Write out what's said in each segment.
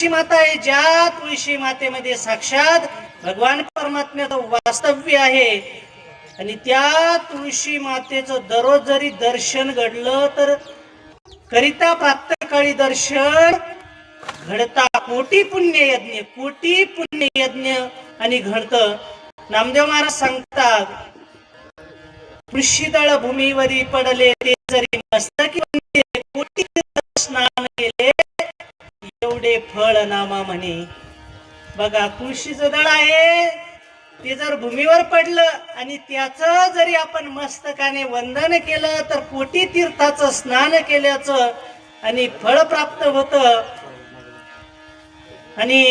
तुळशी माता आहे ज्या तुळशी मातेमध्ये साक्षात भगवान परमात्म्याचं वास्तव्य आहे आणि त्या तुळशी मातेचं दररोज जरी दर्शन घडलं तर करिता प्रातकाळी दर्शन घडता कोटी पुण्य यज्ञ कोटी पुण्य यज्ञ आणि घडत. नामदेव महाराज सांगतात कृषीदळ भूमीवरी पडले ते जरी मस्तकी कोटी स्नान केले एवढे फळ नामा म्हणे. बघा तुळशीचं दळ आहे. ते जर भूमीवर पडलं आणि त्याच जरी आपण मस्तकाने वंदन केलं तर कोटी तीर्थाचं स्नान केल्याचं आणि फळ प्राप्त होत. आणि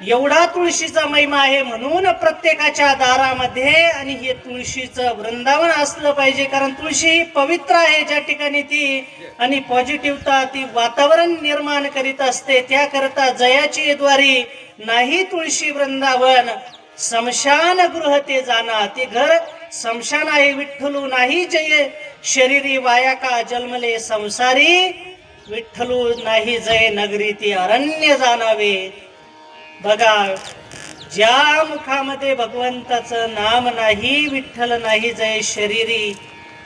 एवढा तुळशीचा महिमा आहे म्हणून प्रत्येकाच्या दारामध्ये आणि हे तुळशीचं वृंदावन असलं पाहिजे कारण तुळशी ही पवित्र आहे ज्या ठिकाणी ती आणि पॉझिटिव्हता ती वातावरण निर्माण करीत असते. त्याकरता जयाची द्वारी नाही तुळशी वृंदावन. समशान गृह ते जाना. ते घर समशान आहे विठ्ठलू नाही जय. शरीरी वाया का जन्मले संसारी? विठ्ठलू नाही जय नगरी ते अरण्य जाणावे बघा ज्या मुखामध्ये भगवंताचं नाम नाही विठ्ठल नाही जय शरीरी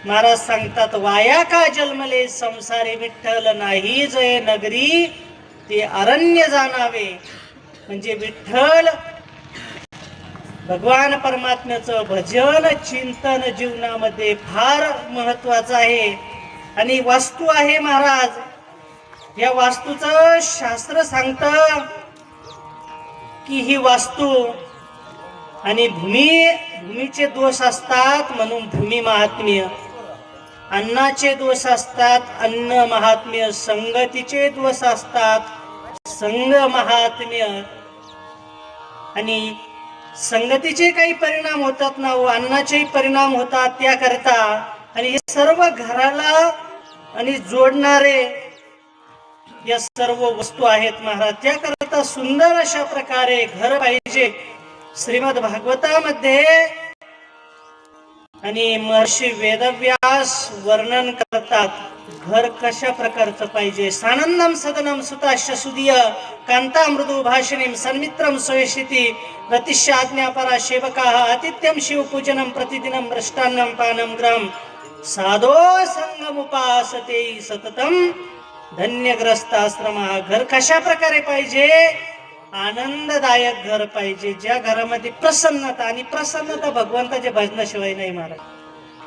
महाराज सांगतात वाया का जन्मले? संसारी विठ्ठल नाही जय नगरी ते अरण्य जाणावे. म्हणजे विठ्ठल भगवान परमात्म्याचं भजन चिंतन जीवनामध्ये फार महत्वाचं आहे. आणि वास्तू आहे महाराज. या वास्तूचं शास्त्र सांगतं की ही वास्तू आणि भूमी भूमीचे दोष असतात म्हणून भूमी महात्म्य. अन्नाचे दोष असतात अन्न महात्म्य. संगतीचे दोष असतात संग महात्म्य. आणि संगतीचे काही परिणाम होतात ना व अन्नाचेही परिणाम होतात त्याकरता. आणि हे सर्व घराला आणि जोडणारे या सर्व वस्तू आहेत महाराज. त्याकरता सुंदर अशा प्रकारे घर पाहिजे. श्रीमद भागवतामध्ये आणि महर्षी वेदव्यास वर्णन करतात घर कशा प्रकारचं पाहिजे? सानंदम सदनम सुताश सुदीय कांता मृदू भाषणीम सन्मित्रम स्वयशिती प्रतिशाज्ञापरा सेवका आतिथ्यम शिवपूजनम प्रतिदिनम भ्रष्टान्नम पानम ग्रम साधो संगमुपासते सततम। धन्यग्रस्त आश्रम हा घर कशा प्रकारे पाहिजे? आनंददायक घर पाहिजे. ज्या घरामध्ये प्रसन्नता आणि प्रसन्नता भगवंताच्या भजनाशिवाय नाही महाराज.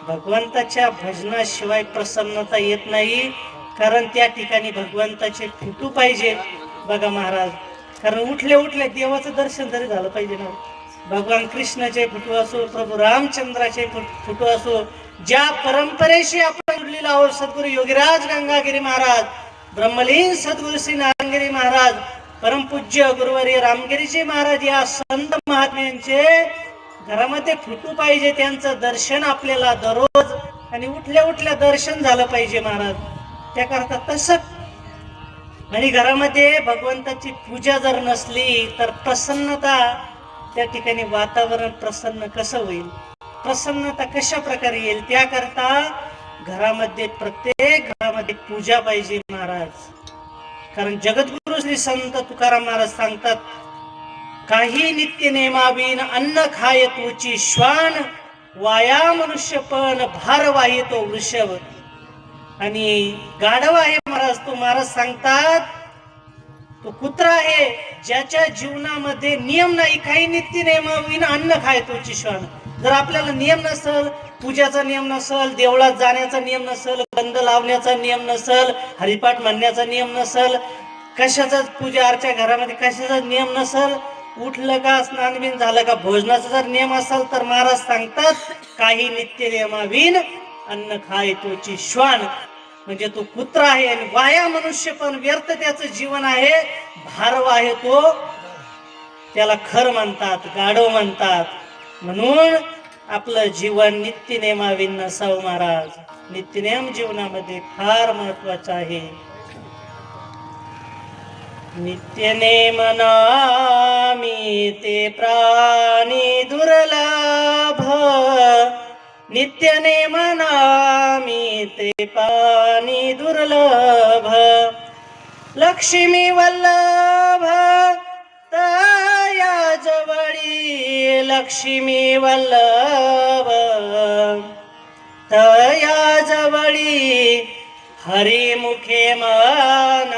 भगवंताच्या भजनाशिवाय प्रसन्नता येत नाही. कारण त्या ठिकाणी भगवंताचे फुटू पाहिजे. बघा महाराज. कारण उठले उठले देवाचं दर्शन तरी झालं पाहिजे ना. भगवान कृष्णाचे फुटू असो प्रभू रामचंद्राचे फुटू असो ज्या परंपरेशी आपण जुडलेलो आहोत सद्गुरू योगीराज गंगागिरी महाराज ब्रह्मलीन सद्गुरु श्री नारायणगिरी महाराज परमपूज्य गुरुवारी रामगिरीजी महाराज या संत महात्म्यांचे घरामध्ये फुटू पाहिजे त्यांचं दर्शन आपल्याला दररोज आणि उठल्या उठल्या दर्शन झालं पाहिजे महाराज. त्याकरता तसं आणि घरामध्ये भगवंताची पूजा जर नसली तर प्रसन्नता त्या ठिकाणी वातावरण प्रसन्न कसं होईल? प्रसन्नता कशा प्रकारे येईल? त्याकरता घरामध्ये प्रत्येक घरामध्ये पूजा पाहिजे महाराज. कारण जगद्गुरु श्री संत तुकाराम महाराज सांगतात काही नित्य नेमाविन अन्न खाय तुची श्वान वाया मनुष्यपण भार वाही तो वृषभ. आणि गाढव आहे महाराज तो महाराज सांगतात तो कुत्रा आहे ज्याच्या जीवनामध्ये नियम नाही काही नित्य नियमाविन अन्न खाय तुची श्वान. जर आपल्याला नियम नसल पूजाचा नियम नसल देवळात जाण्याचा नियम नसल बंद लावण्याचा नियम नसल हरिपाठ म्हणण्याचा नियम नसल कशाचाच पूजा अर्चा घरामध्ये कशाचा नियम नसल उठलं का स्नान बिन झालं का भोजनाचा जर नियम असेल तर महाराज सांगतात काही नित्य नियमाविन अन्न खाय तोची श्वान. म्हणजे तो कुत्रा आहे आणि वाया मनुष्य पण व्यर्थ त्याचं जीवन आहे भारव आहे तो त्याला खर म्हणतात गाढव म्हणतात. म्हणून आपलं जीवन नित्यनेमाविन नसावं महाराज नित्यनेम जीवनामध्ये फार महत्वाचं आहे. नित्यनेम नामी ते प्राणी दुर्लभ नित्यनेम नामी ते प्राणी दुर्लभ लक्ष्मी वल्लभ तया जवळी लक्ष्मी वल्लभ. तया जवळी हरिमुखे मन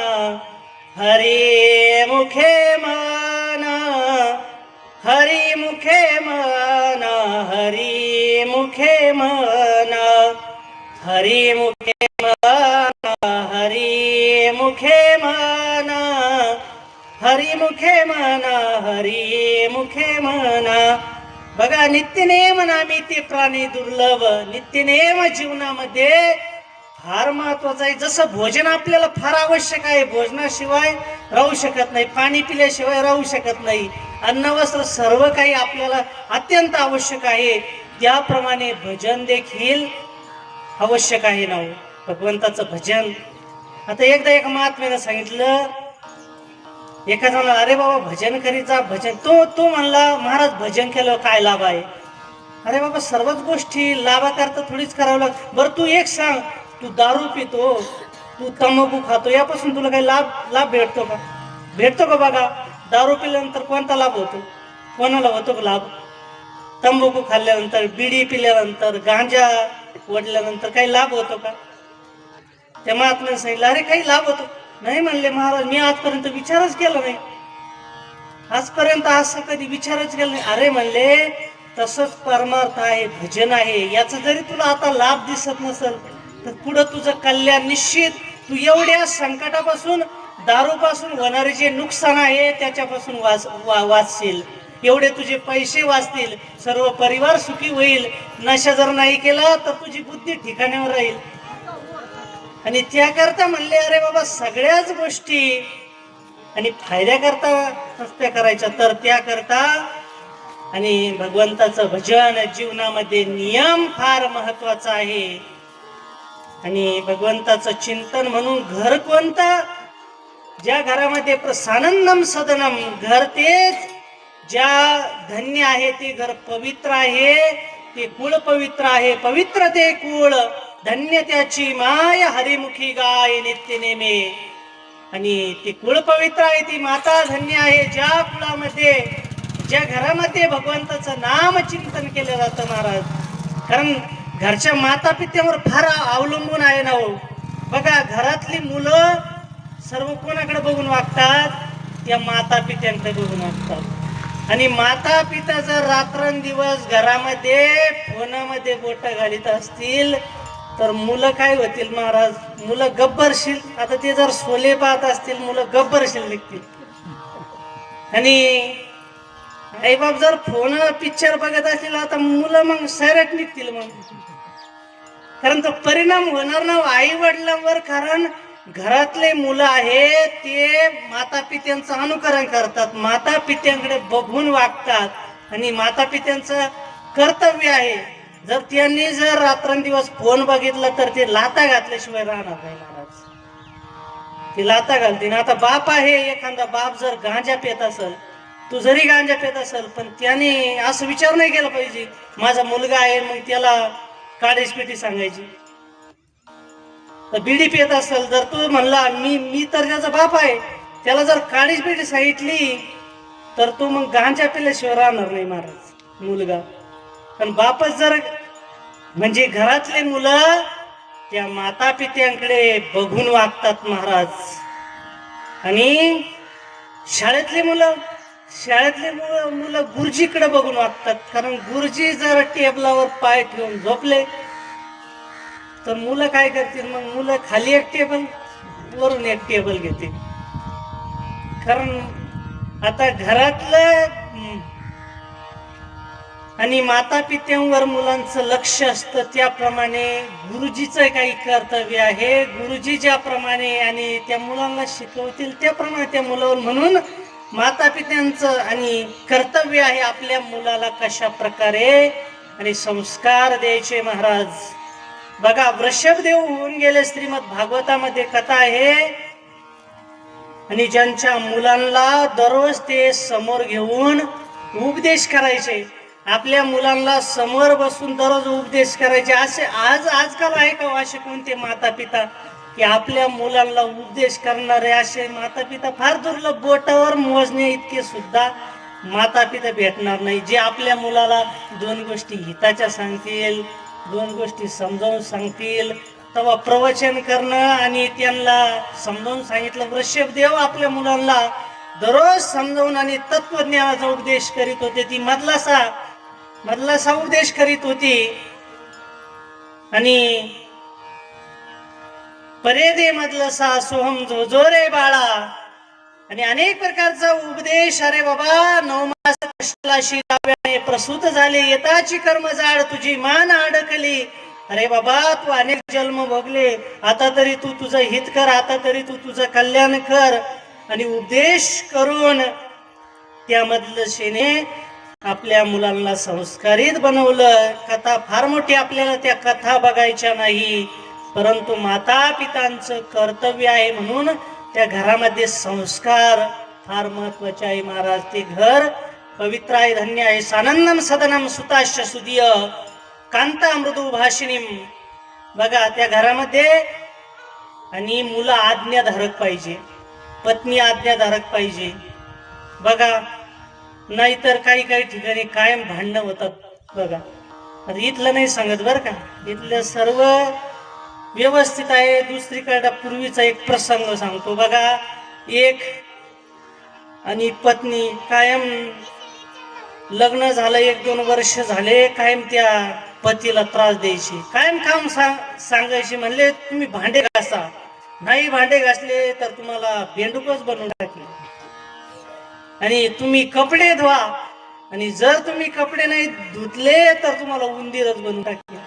हरिमुखे मन हरिमुखे मन हरिमुखे मन हरिमुखे मन हरिमुखे मन. हरिमुखे हरी हरिमुखे म्हणा बघा नित्यनेम नामी ते प्राणी दुर्लभ नित्यनेम जीवनामध्ये फार महत्वाचं आहे. जसं भोजन आपल्याला फार आवश्यक आहे भोजनाशिवाय राहू शकत नाही पाणी पिल्याशिवाय राहू शकत नाही. अन्न वस्त्र सर्व काही आपल्याला अत्यंत आवश्यक आहे. त्याप्रमाणे भजन देखील आवश्यक आहे ना हो. भगवंताचं भजन. आता एकदा एका महात्म्यानं सांगितलं एका जण अरे बाबा भजन करीत जा भजन. तो तो म्हणला महाराज भजन केलं काय लाभ आहे? अरे बाबा सर्वच गोष्टी लाभाकरता थोडीच करावं लाग बरं तू एक सांग तू दारू पितो तू तंबाखू खातो यापासून तुला काही लाभ लाभ भेटतो का? भेटतो का बघा दारू पिल्यानंतर कोणता लाभ होतो? कोणाला होतो का लाभ? तंबाखू खाल्ल्यानंतर बिडी पिल्यानंतर गांजा ओढल्यानंतर काही लाभ होतो का? त्या महात्म्याने सांगितलं अरे काही लाभ होतो. नाही म्हणले महाराज मी आजपर्यंत विचारच केला नाही. आजपर्यंत असं कधी विचारच केला नाही. अरे म्हणले तसंच परमार्थ आहे भजन आहे याचा जरी तुला आता लाभ दिसत नसेल तर पुढं तुझं कल्याण निश्चित. तू एवढ्या संकटापासून दारूपासून होणारे जे नुकसान आहे त्याच्यापासून वाच वा वाचशील. एवढे तुझे पैसे वाचतील सर्व परिवार सुखी होईल. नशा जर नाही केला तर तुझी बुद्धी ठिकाण्यावर राहील. आणि त्याकरता म्हणले अरे बाबा सगळ्याच गोष्टी आणि फायद्याकरता नसत्या करायच्या तर त्याकरता आणि भगवंताचं भजन जीवनामध्ये नियम फार महत्त्वाचा आहे. आणि भगवंताचं चिंतन म्हणून घर कोणतं? ज्या घरामध्ये प्रसानंदम सदनम घर तेच. ज्या धन्य आहे ते घर पवित्र आहे ते कुळ पवित्र आहे पवित्र ते कुळ. धन्य त्याची माय हरिमुखी गाय नित्य नेमे. आणि ती कुळ पवित्र आहे ती माता धन्य आहे. ज्या कुळामध्ये ज्या घरामध्ये भगवंताचं नाम चिंतन केलं जातं महाराज. कारण घरच्या माता पित्यावर फार अवलंबून आहे ना हो. बघा घरातली मुलं सर्व कोणाकडे बघून वागतात? त्या माता पित्यांकडे बघून वागतात. आणि माता पिता जर रात्रंदिवस घरामध्ये फोनामध्ये बोट घालीत असतील तर मुलं काय होतील महाराज? मुलं गब्बरशील. आता ते जर सोले पाहत असतील मुलं गब्बरशील निघतील. आणि आईबाप जर फोन पिक्चर बघत असतील आता मुलं मग सैराट निघतील मग. कारण तो परिणाम होणार ना आई वडिलांवर कारण घरातले मुलं आहेत ते माता पित्यांचं अनुकरण करतात. माता पित्यांकडे बघून वागतात. आणि माता पित्यांचं कर्तव्य आहे. जर त्यांनी जर रात्रंदिवस फोन बघितला तर ते लाता घातल्याशिवाय राहणार नाही महाराज. ती लाता घालतील. आता बाप आहे एखादा बाप जर गांजा पेत असेल तू जरी गांजा पेत असेल पण त्याने असं विचार नाही केला पाहिजे माझा मुलगा आहे मग त्याला काळीच पेटी सांगायची. तर बिडी पेत असेल जर तू म्हणला मी मी तर त्याचा बाप आहे. त्याला जर काळीच पेटी सांगितली तर तो मग गांजा पिल्याशिवाय राहणार नाही महाराज मुलगा. पण बापच जर म्हणजे घरातले मुलं त्या माता पित्यांकडे बघून वागतात महाराज. आणि शाळेतली मुलं शाळेतले मुलं मुलं गुरुजीकडे बघून वागतात. कारण गुरुजी जर टेबलावर पाय ठेवून झोपले तर मुलं काय करतील? मग मुलं खाली एक टेबल वरून एक टेबल घेतील. कारण आता घरातलं आणि माता पित्यांवर मुलांचं लक्ष असतं त्याप्रमाणे गुरुजीचं काही कर्तव्य आहे. गुरुजी ज्याप्रमाणे आणि त्या मुलांना शिकवतील त्याप्रमाणे त्या मुलावर म्हणून माता पित्यांचं आणि कर्तव्य आहे आपल्या मुलाला कशा प्रकारे आणि संस्कार द्यायचे महाराज. बघा वृषभदेव होऊन गेले. श्रीमद भागवतामध्ये कथा आहे. आणि ज्यांच्या मुलांना दररोज ते समोर घेऊन उपदेश करायचे. आपल्या मुलांना समोर बसून दररोज उपदेश करायचे. असे आज आजकाल आहे का हो असे कोणते माता पिता की आपल्या मुलांना उपदेश करणारे असे माता पिता फार दुर्लभ बोटावर मोजणे इतके सुद्धा माता पिता भेटणार नाही. जे आपल्या मुलाला दोन गोष्टी हिताच्या सांगतील दोन गोष्टी समजावून सांगतील तेव्हा प्रवचन करणं आणि त्यांना समजावून सांगितलं वृषभ देव आपल्या मुलांना दररोज समजावून आणि तत्वज्ञानाचा उपदेश करीत होते. ती मधलासा मधला उपदेश करीत होती. आणि परेदे दे मधलसा सोहम जो जो रे बाळा. आणि अनेक प्रकारचा उपदेश अरे बाबा नवमास कष्टाला शिराव्याने प्रसूत झाले येताची कर्मजाळ तुझी मान अडकली. अरे बाबा तू अनेक जन्म भोगले आता तरी तू तुझं हित कर आता तरी तू तुझं कल्याण कर. आणि उपदेश करून त्यामधलं शेने आपल्या मुलांना संस्कारित बनवलं. कथा फार मोठी आपल्याला त्या कथा बघायच्या नाही. परंतु माता पितांचं कर्तव्य आहे म्हणून त्या घरामध्ये संस्कार. फार महत्त्वाचे आहे महाराज ते घर पवित्र आहे धन्य आहे. सानंदम सदनम सुताश्य सुदीय कांता मृदू भाषिणीम बघा त्या घरामध्ये आणि मुलं आज्ञाधारक पाहिजे. पत्नी आज्ञाधारक पाहिजे. बघा नाहीतर काही काही ठिकाणी कायम भांडणं होतात बघा. आता इथलं नाही सांगत बरं का. इथलं सर्व व्यवस्थित आहे. दुसरीकडे पूर्वीचा एक प्रसंग सांगतो बघा. एक आणि पत्नी कायम लग्न झालं एक दोन वर्ष झाले कायम त्या पतीला त्रास द्यायची. कायम काम सांग सांगायची म्हणले तुम्ही भांडे घासा. नाही भांडे घासले तर तुम्हाला बेंडूकच बनवून टाकले. आणि तुम्ही कपडे धुवा. आणि जर तुम्ही कपडे नाही धुतले तर तुम्हाला उंदीरच बनवून टाकेल.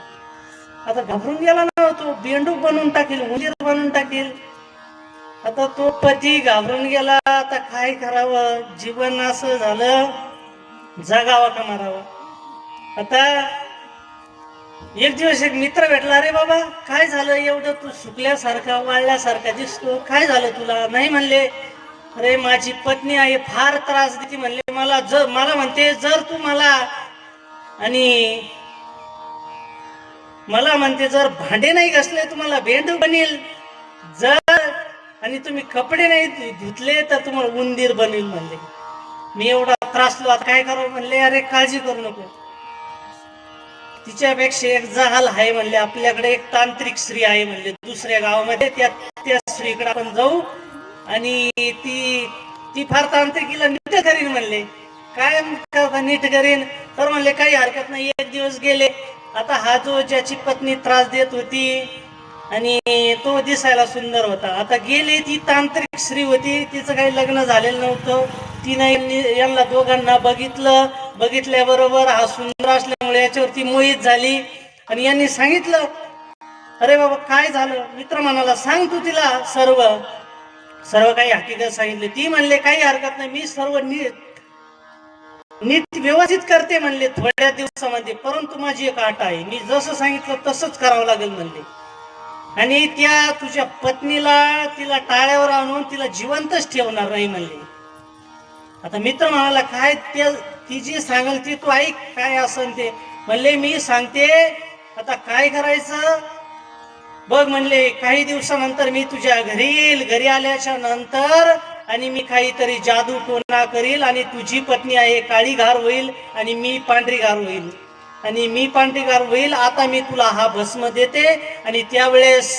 आता घाबरून गेला ना तो बेंडूक बनवून टाकेल उंदीर बनवून टाकेल. आता तो पती घाबरून गेला आता काय करावं? जीवन असं झालं जगावं का मारावं? आता एक दिवस एक मित्र भेटला रे बाबा काय झालं? एवढं तू सुकल्यासारखा वाळल्यासारखा दिसतो. काय झालं तुला? नाही म्हणले. अरे माझी पत्नी आहे फार त्रास देते म्हणले मला जर मला म्हणते जर तू मला आणि मला म्हणते जर भांडे नाही घासले तुम्हाला भेंड बनेल. जर आणि तुम्ही कपडे नाही धुतले तर तुम्हाला उंदीर बनेल म्हणले. मी एवढा त्रासलो आता काय करावं म्हणले अरे काळजी करू नको. तिच्यापेक्षा एक जहाल आहे म्हणले आपल्याकडे एक तांत्रिक स्त्री आहे म्हणले दुसऱ्या गावामध्ये त्या त्या स्त्रीकडे आपण जाऊ आणि ती ती फार तांत्रिकीला नीट करीन म्हणले. काय नीट करीन. तर म्हणले काही हरकत नाही एक दिवस गेले. आता हा जो ज्याची पत्नी त्रास देत होती आणि तो दिसायला सुंदर होता. आता गेले ती तांत्रिक स्त्री होती. तिचं काही लग्न झालेलं नव्हतं. तिने यांना दोघांना बघितलं. बघितल्याबरोबर हा सुंदर असल्यामुळे याच्यावरती मोहित झाली. आणि यांनी सांगितलं अरे बाबा काय झालं? मित्र म्हणाला सांग तू तिला सर्व. सर्व काही हकीकत सांगितले. ती म्हणले काही हरकत नाही. मी सर्व नीट नीट व्यवस्थित करते म्हणले. थोड्या दिवसामध्ये परंतु माझी एक आट आहे. मी जसं सांगितलं तसंच करावं लागेल म्हणले. आणि त्या तुझ्या पत्नीला तिला टाळ्यावर आणून तिला जिवंतच ठेवणार नाही म्हणले. आता मित्र म्हणाला काय ते ती जी सांगेल ती तू ऐक काय असं ते. म्हणले मी सांगते आता काय करायचं? बघ म्हणले काही दिवसानंतर मी तुझ्या घरी येईल. घरी आल्याच्यानंतर आणि मी काहीतरी जादू टोना करील आणि तुझी पत्नी आहे काळी घार होईल आणि मी पांढरी घार होईल. आणि मी पांढरी घार होईल आता मी तुला हा भस्म देते आणि त्यावेळेस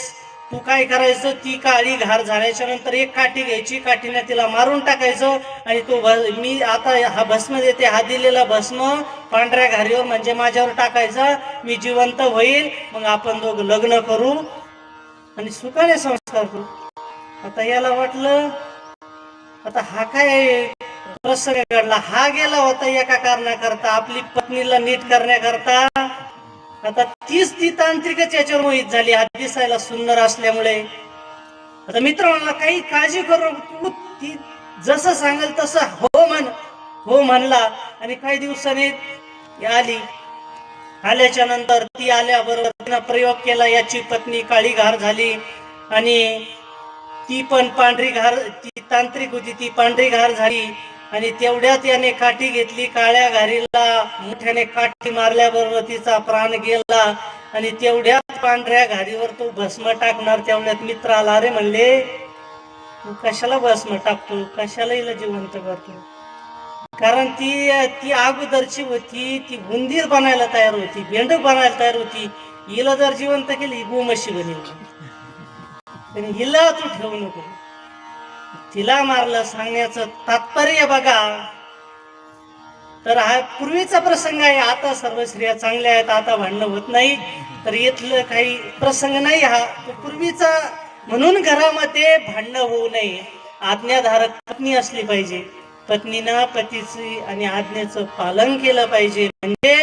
तू काय करायचं? ती काळी घार झाल्याच्यानंतर एक काठी घ्यायची काठीने तिला मारून टाकायचं आणि तो मी आता हा भस्म देते. हा दिलेला भस्म पांढऱ्या घारीवर म्हणजे माझ्यावर टाकायचा. मी जिवंत होईल. मग आपण दोघं लग्न करू. आणि सुखाने संस्कार करू. आता याला वाटलं आता हा काय प्रसंग घडला हा गेला होता एका कारणाकरता आपली पत्नीला नीट करण्याकरता. आता तीच ती तांत्रिकच याच्यावर मोहित झाली. हा दिसायला सुंदर असल्यामुळे. आता मित्र काही काळजी करू. तू ती जसं सांगेल तसं हो म्हण. हो म्हणला. आणि काही दिवसांनी आली. आल्याच्यानंतर ती आल्याबरोबर तिनं प्रयोग केला याची पत्नी काळी घार झाली आणि ती पण पांढरी घार ती तांत्रिक होती ती पांढरी घार झाली आणि तेवढ्यात याने काठी घेतली काळ्या घारीला मोठ्याने काठी मारल्याबरोबर तिचा प्राण गेला आणि तेवढ्यात पांढऱ्या घारीवर तो भस्म टाकणार तेवढ्यात मित्र आला रे म्हणले तू कशाला भस्म टाकतो? कशाला हिला जिवंत करतो? कारण ती ती अगोदरची होती ती उंदीर बनायला तयार होती भेंडूक बनायला तयार होती. हिला जर जिवंत केली गोमशी बनेल हिला तू ठेवू नको. तिला मारलं सांगण्याचं तात्पर्य बघा. तर हा पूर्वीचा प्रसंग आहे. आता सर्व स्त्रिया चांगल्या आहेत आता भांडणं होत नाही. तर इथलं काही प्रसंग नाही हा. पूर्वीचा म्हणून घरामध्ये भांडणं होऊ नये. आज्ञाधारक पत्नी असली पाहिजे. पत्नीनं पतीची आणि आज्ञेचं पालन केलं पाहिजे. म्हणजे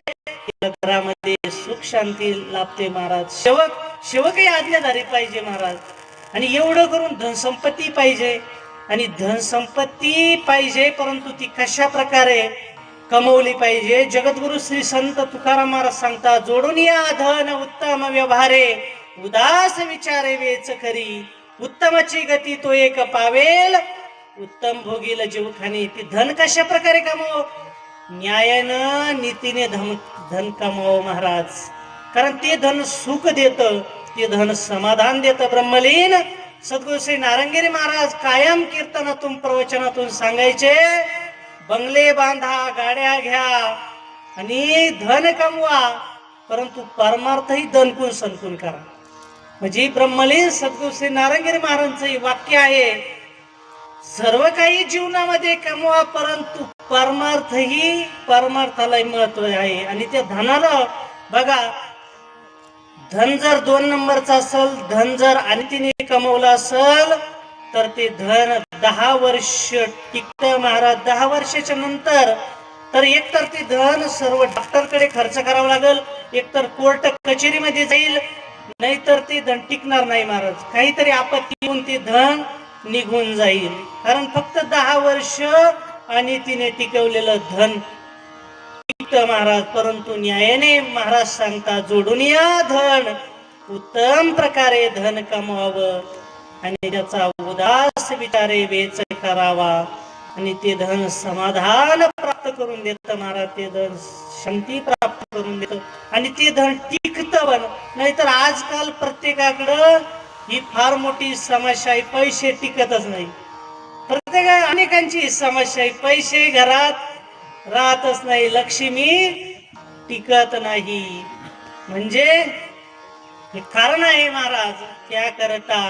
घरामध्ये सुख शांती लाभते महाराज. शेवक शेवकही आदल्या आज्ञाधारी पाहिजे महाराज. आणि एवढं करून धनसंपत्ती पाहिजे. आणि धनसंपत्ती पाहिजे परंतु ती कशा प्रकारे कमवली पाहिजे? जगद्गुरु श्री संत तुकाराम महाराज सांगतात जोडून या धन उत्तम व्यवहारे. उदास विचारे वेच करी उत्तमची गती तो एक पावेल. उत्तम भोगील जीवखानी. ती धन कशा प्रकारे कमव? न्यायानं नीतीने धन धन कमावं महाराज. कारण ते धन सुख देत ते धन समाधान देत. ब्रह्मलीन सद्गुरु श्री नारंगिरी महाराज कायम कीर्तनातून प्रवचनातून सांगायचे बंगले बांधा गाड्या घ्या आणि धन कमवा परंतु परमार्थही दणकून संकून करा. म्हणजे ब्रह्मलीन सद्गुरु श्री नारंगिरी महाराजांचं वाक्य आहे सर्व काही जीवनामध्ये कमवा परंतु परमार्थही परमार्थाला महत्त्व आहे. आणि त्या धनाला बघा धन जर दोन नंबरचा असेल धन जर आणि तिने कमवलं असेल तर ते धन दहा वर्ष टिकत महाराज. दहा वर्षाच्या नंतर तर एकतर ते धन सर्व डॉक्टरकडे खर्च करावा लागेल एकतर कोर्ट कचेरीमध्ये जाईल नाहीतर ते धन टिकणार नाही महाराज. काहीतरी आपत्ती येऊन ते धन निघून जाईल. कारण फक्त दहा वर्ष आणि तिने टिकवलेलं धन. महाराज परंतु न्यायाने महाराज सांगता जोडून या धन. उत्तम प्रकारे धन कमवावं आणि त्याचा उदास विचारे वेच करावा आणि ते धन समाधान प्राप्त करून देत महाराज. ते धन शांती प्राप्त करून देत आणि ते धन टिकत पण. नाहीतर आजकाल प्रत्येकाकडं ही फार मोठी समस्या आहे पैसे टिकतच नाही. प्रत्येक अनेकांची समस्या आहे. पैसे घरात राहतच नाही. लक्ष्मी टिकत नाही. म्हणजे हे कारण आहे महाराज त्या करता?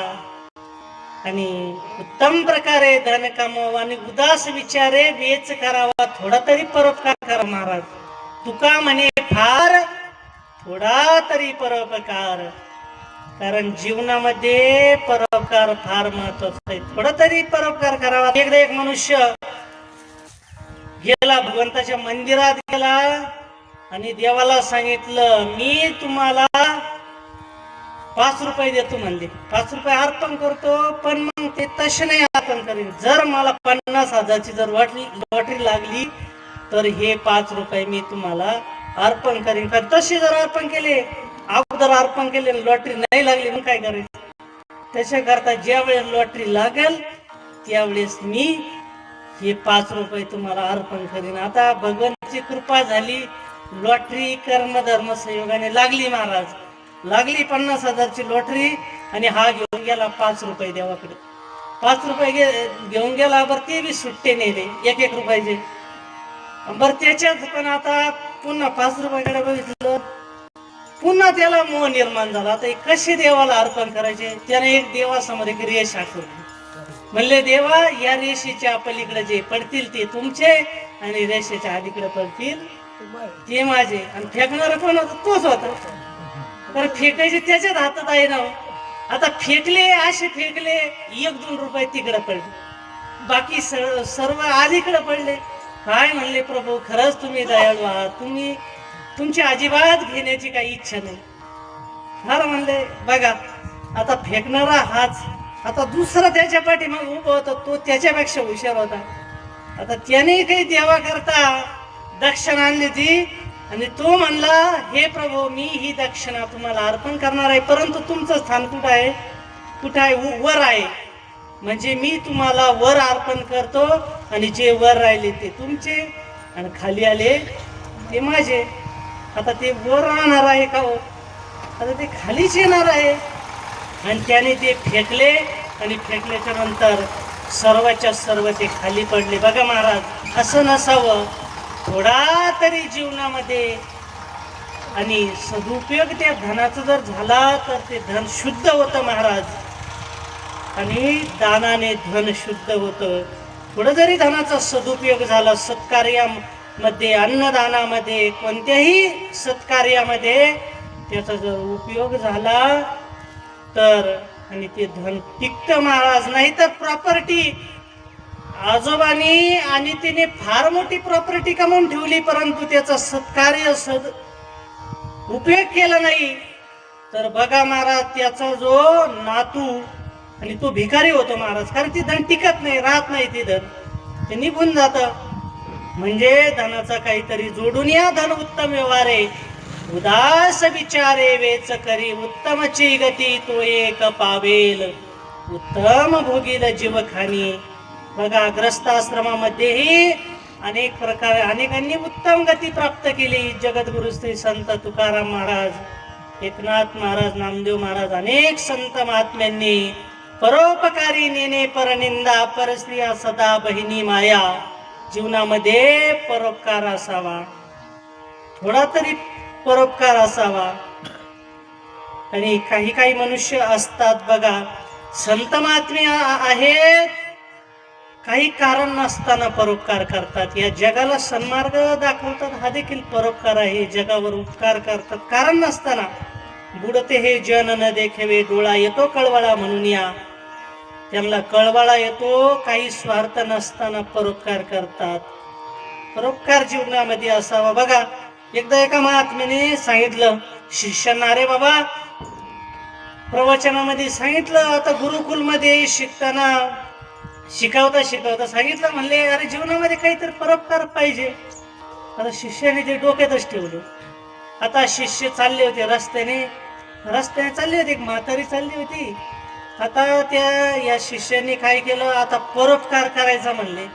आणि उत्तम प्रकारे धन कमवा आणि उदास विचारे वेच करावा. थोडा तरी परोपकार करा महाराज. तुका म्हणे फार थोडा तरी परोपकार. कारण जीवनामध्ये परोपकार फार महत्त्वाचा आहे. थोडा तरी परोपकार करावा. एकदा एक मनुष्य गेला भगवंताच्या मंदिरात गेला आणि देवाला सांगितलं मी तुम्हाला पाच रुपये देतो म्हणले. पाच रुपये अर्पण करतो पण मग ते तसे नाही अर्पण करेन जर मला पन्नास हजारची जर वाटली लॉटरी लागली तर हे पाच रुपये मी तुम्हाला अर्पण करेन. कारण तसे जर अर्पण केले जर अर्पण केले लॉटरी नाही लागली मग काय करायचं? त्याच्याकरता ज्या वेळेस लॉटरी लागेल त्यावेळेस मी हे पाच रुपये तुम्हाला अर्पण करीन. आता भगवंताची कृपा झाली लॉटरी कर्म धर्म संयोगाने लागली महाराज. लागली पन्नास हजारची लॉटरी आणि हा घेऊन गेला पाच रुपये देवाकडे. पाच रुपये घेऊन गेला बरं ते बी सुट्टे नेले एक एक रुपयाचे. बरं त्याच्यात पण आता पुन्हा पाच रुपयाकडे बघितलं पुन्हा त्याला मोह निर्माण झाला. आता कसे देवाला अर्पण करायचे? त्याने एक देवासमोर एक रेष आखवली म्हणले देवा या रेषेच्या पलीकडे जे पडतील ते तुमचे आणि रेषेच्या आधीकडे पडतील ते माझे. आणि फेकणार कोण होता? तोच होता. तर फेकायचे त्याच्याच हातात आहे ना हो. आता फेकले असे फेकले एक दोन रुपये तिकडे पडले. बाकी सर्व सर्व पडले. काय म्हणले प्रभू खरंच तुम्ही दयाळू आहात. तुम्ही तुमची अजिबात घेण्याची काही इच्छा नाही. फार म्हणले बघा आता फेकणारा हाच आता दुसरा त्याच्या पाठीमाग उभा होता तो त्याच्यापेक्षा हुशार होता. आता त्याने काही देवा करता दक्षिणा आणली ती आणि तो म्हणला हे प्रभू मी ही दक्षिणा तुम्हाला अर्पण करणार आहे परंतु तुमचं स्थान कुठं आहे? कुठं आहे? उ- वर आहे. म्हणजे मी तुम्हाला वर अर्पण करतो आणि जे वर राहिले ते तुमचे आणि खाली आले ते माझे. आता ते वर राहणार आहे का हो? आता ते खालीच येणार आहे. आणि त्याने ते फेकले आणि फेकल्याच्या नंतर सर्वाच्या सर्व ते खाली पडले. बघा महाराज असं नसावं. थोडा तरी जीवनामध्ये आणि सदुपयोग त्या धनाचा जर झाला तर ते धन शुद्ध होतं महाराज. आणि दानाने धन शुद्ध होतं. थोडं जरी धनाचा सदुपयोग झाला मध्ये अन्नदानामध्ये कोणत्याही सत्कार्यामध्ये त्याचा जर उपयोग झाला तर आणि ते धन टिकतं महाराज नाही तर प्रॉपर्टी आजोबांनी आणि तिने फार मोठी प्रॉपर्टी कमवून ठेवली परंतु त्याचा सत्कार्य सद उपयोग केला नाही. तर बघा महाराज त्याचा जो नातू आणि तो भिकारी होतो महाराज कारण ती धन टिकत नाही राहत नाही ती धन. ते निघून जातं. म्हणजे धनाचा काहीतरी जोडून या धन उत्तम व्यवहारे. उदास विचारे वेच करी उत्तमची गती तो एक पावेल. उत्तम भोगील जीवखानी. बघा ग्रस्त आश्रमामध्येही अनेक प्रकारे अनेकांनी उत्तम गती प्राप्त केली. जगद्गुरु श्री संत तुकाराम महाराज एकनाथ महाराज नामदेव महाराज अनेक संत महात्म्यांनी परोपकारी नेने परनिंदा परस्त्रिया सदा बहिणी माया. जीवनामध्ये परोपकार असावा. थोडा तरी परोपकार असावा. आणि काही काही मनुष्य असतात बघा संत महात्मे आहेत. काही कारण नसताना परोपकार करतात. या जगाला सन्मार्ग दाखवतात. हा देखील परोपकार आहे. जगावर उपकार करतात. कारण नसताना बुडते हे जन न देखेवे डोळा येतो कळवळा म्हणून या त्यांना कळवळा येतो काही स्वार्थ नसताना परोपकार करतात. परोपकार जीवनामध्ये असावा. बघा एकदा एका महात्म्याने सांगितलं शिष्यांना अरे बाबा. प्रवचनामध्ये सांगितलं आता गुरुकुलमध्ये शिकताना शिकवता शिकवता सांगितलं. म्हणले अरे जीवनामध्ये काहीतरी परोपकार पाहिजे. आता शिष्याने ते डोक्यातच ठेवलं. आता शिष्य चालले होते रस्त्याने. रस्त्याने चालले होते एक म्हातारी चालली होती. आता त्या या शिष्यांनी काय केलं? आता परोपकार करायचा म्हणले.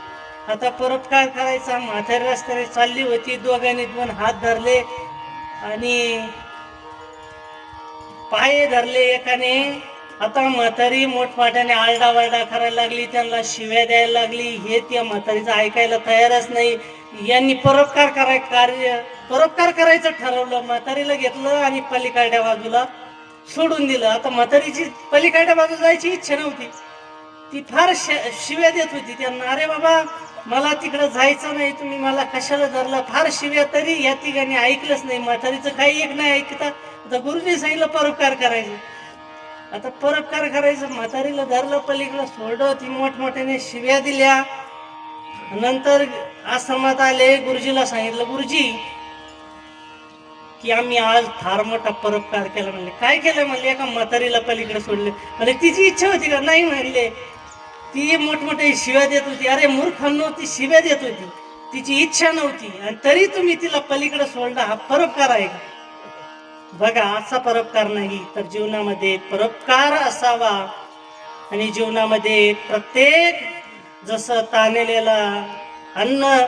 आता परोपकार करायचा म्हातारी रस्त्याने चालली होती दोघांनी दोन हात धरले आणि पाय धरले एकाने. आता म्हातारी मोठमोठ्याने आरडा वरडा करायला लागली त्यांना शिव्या द्यायला लागली. हे त्या म्हातारीचं ऐकायला तयारच नाही. यांनी परोपकार कराय कार्य परोपकार करायचं ठरवलं. म्हातारीला घेतलं आणि पलीकडच्या बाजूला सोडून दिलं. आता म्हातारीची पलीकडच्या बाजूला जायची इच्छा नव्हती. ती फार श- शिव्या देत होती. त्यांना अरे बाबा मला तिकडं जायचं नाही. तुम्ही मला कशाला धरलं? फार शिव्या. तरी या ठिकाणी ऐकलंच नाही. म्हातारीचं काही एक नाही ऐकता. आता गुरुजी सांगितलं परोपकार करायचं. आता परोपकार करायचं. म्हातारीला धरलं पलीकडं सोडलं. ती मोठमोठ्याने शिव्या दिल्या. नंतर आश्रमात आले. गुरुजीला सांगितलं गुरुजी की आम्ही आज फार मोठा परोपकार केला म्हणले. काय केलं म्हणले? एका म्हातारीला पलीकडे सोडले. म्हणजे तिची इच्छा होती का? नाही म्हणले. ती मोठमोठे शिव्या देत होती. अरे मूर्खांनो ती शिव्या देत होती. तिची इच्छा नव्हती. आणि तरी तुम्ही तिला पलीकडे सोडला. हा परोपकार आहे का? बघा असा परोपकार नाही. तर जीवनामध्ये परोपकार असावा. आणि जीवनामध्ये प्रत्येक जसं ताणलेला अन्न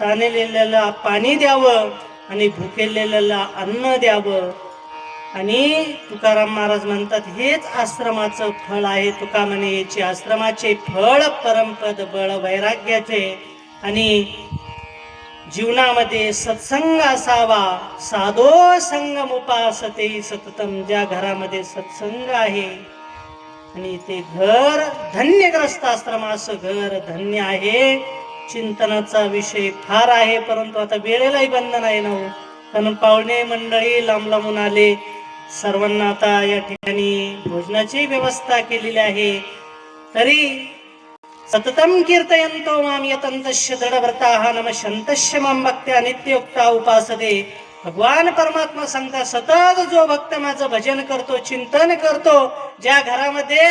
ताणलेल्याला पाणी द्यावं आणि भुकेलेल्याला अन्न द्यावं. आणि तुकाराम महाराज म्हणतात हेच आश्रमाचं फळ आहे. तुका म्हणे याचे आश्रमाचे फळ परमपद बळ वैराग्याचे. आणि जीवनामध्ये सत्संग असावा. साधो संगम उपासते सततम ज्या घरामध्ये सत्संग आहे. आणि ते घर धन्यग्रस्त आश्रमाचं घर धन्य आहे. चिंतनाचा विषय फार आहे परंतु आता वेळेलाही बंधन आहे ना हो. कारण पाहुणे मंडळी लांब लांबून आले. सर्वांना आता या ठिकाणी भोजनाची व्यवस्था केलेली आहे. तरी सततम कीर्तयंतो माम यतंतस्य दृढव्रताः नम शंतस्य माम भक्त्या नित्योक्ता उपासते. भगवान परमात्मा सांगता सतत जो भक्त माझं भजन करतो चिंतन करतो ज्या घरामध्ये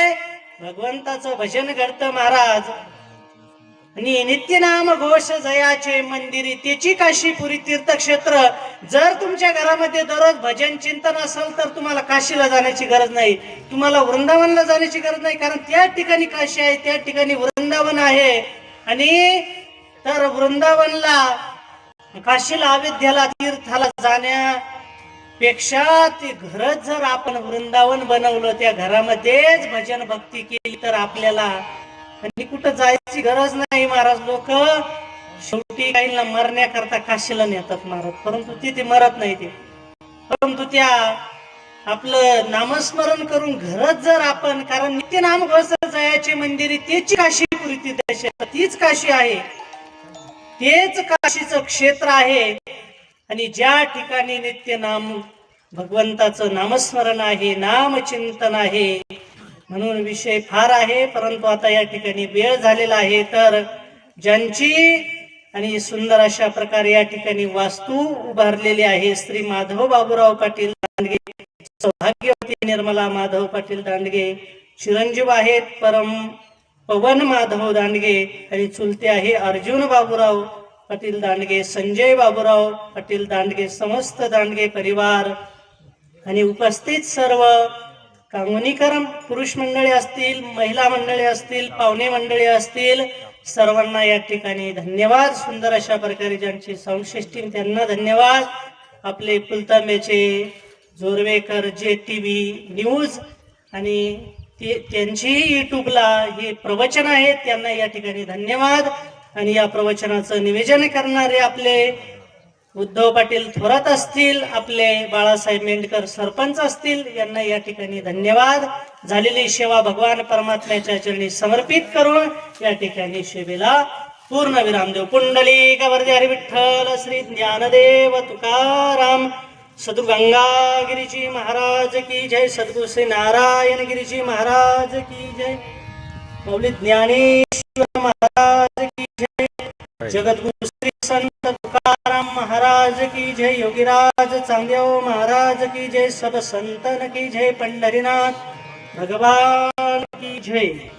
भगवंताचं भजन घडतं महाराज आणि नित्यनाम घोष जयाचे मंदिरी त्याची काशीपुरी तीर्थक्षेत्र. जर तुमच्या घरामध्ये दररोज भजन चिंतन असेल तर तुम्हाला काशीला जाण्याची गरज नाही. तुम्हाला वृंदावनला जाण्याची गरज नाही. कारण त्या ठिकाणी काशी आहे त्या ठिकाणी वृंदावन आहे. आणि तर वृंदावनला काशीला अयोध्याला तीर्थाला जाण्या पेक्षा ते घरच जर आपण वृंदावन बनवलं त्या घरामध्येच भजन भक्ती केली तर आपल्याला आणि कुठं जायची गरज नाही महाराज लोक. शेवटी काहींना मरण्याकरता काशीला नेतात महाराज. परंतु तिथे मरत नाही ते. परंतु त्या आपलं नामस्मरण करून घरच जर आपण कारण नित्य नाम जायचे जयाचे मंदिर त्याची काशी पुरी तीच काशी आहे. तेच काशीचं क्षेत्र आहे. आणि ज्या ठिकाणी नित्य नाम भगवंताचं नामस्मरण आहे नामचिंतन आहे म्हणून विषय फार आहे परंतु आता या ठिकाणी वेळ झालेला आहे. तर ज्यांची आणि सुंदर अशा प्रकारे या ठिकाणी वास्तू उभारलेली आहे श्री माधव बाबूराव पाटील दांडगे. सौभाग्यवती निर्मला माधव पाटील दांडगे. चिरंजीव आहेत परम पवन माधव दांडगे. आणि चुलते आहे अर्जुन बाबूराव पाटील दांडगे. संजय बाबूराव पाटील दांडगे. समस्त दांडगे परिवार. आणि उपस्थित सर्व कांगणीकर पुरुष मंडळी असतील महिला मंडळी असतील पाहुणे मंडळी असतील सर्वांना या ठिकाणी धन्यवाद. सुंदर अशा प्रकारे ज्यांची साऊंड सिस्टीम त्यांना धन्यवाद. आपले पुलतांब्याचे जोरवेकर जे टी व्ही न्यूज आणि ते त्यांचीही युट्यूबला हे प्रवचन आहेत त्यांना या ठिकाणी धन्यवाद. आणि या प्रवचनाचं निवेदन करणारे आपले उद्धव पाटील थोरात असतील आपले बाळासाहेब मेंढकर सरपंच असतील यांना या ठिकाणी धन्यवाद. झालेली सेवा भगवान परमात्म्याच्या चरणी समर्पित करून या ठिकाणी सेवेला पूर्ण विराम देव पुंडली कवर्दे हरी विठ्ठल श्री ज्ञानदेव तुकाराम सद्गुरु गंगागिरीजी महाराज की जय सद्गुरु श्री नारायण गिरीजी महाराज की जय मौली ज्ञानेश्वर महाराज की जय जगद्गुरु श्री संत तुकाराम की जय योगीराज चांगदेव महाराज की जय सब संतन की जय पंढरीनाथ. भगवान की जय.